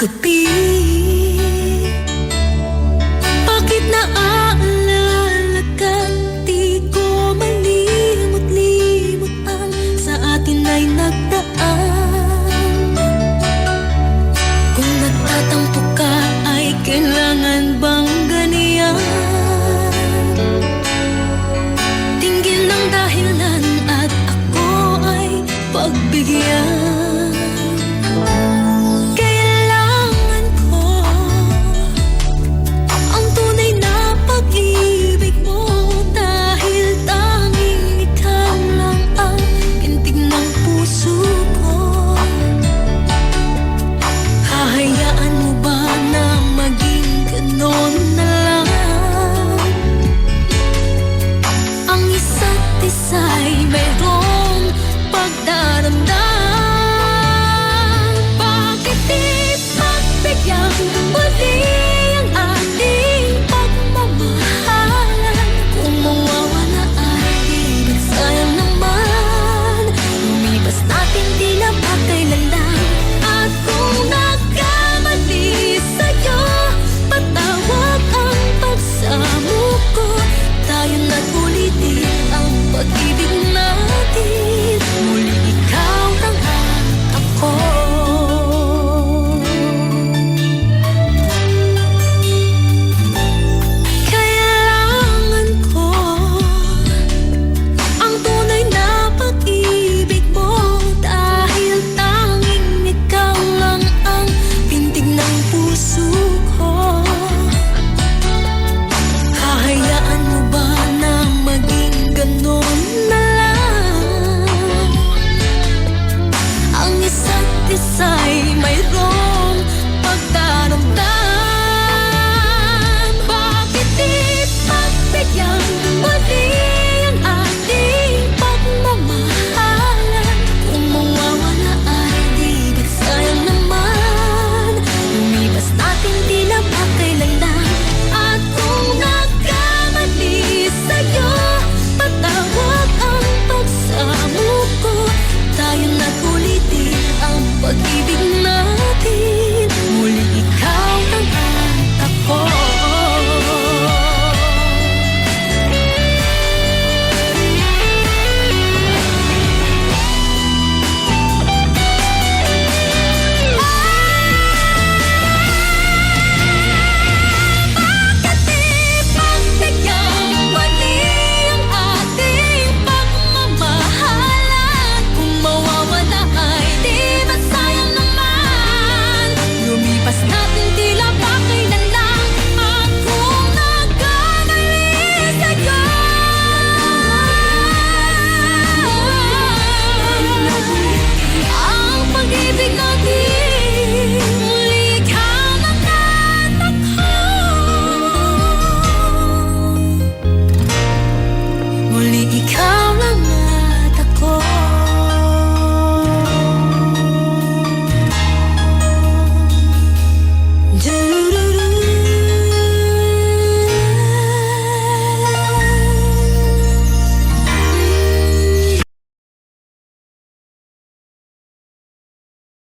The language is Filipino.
gabi Bakit naaalala ka Di ko malimot-limot ang Sa atin ay nagdaan? Kung nagtatampo ka Ay kailangan bang ganyan Tingin ng dahilan At ako ay pagbigyan.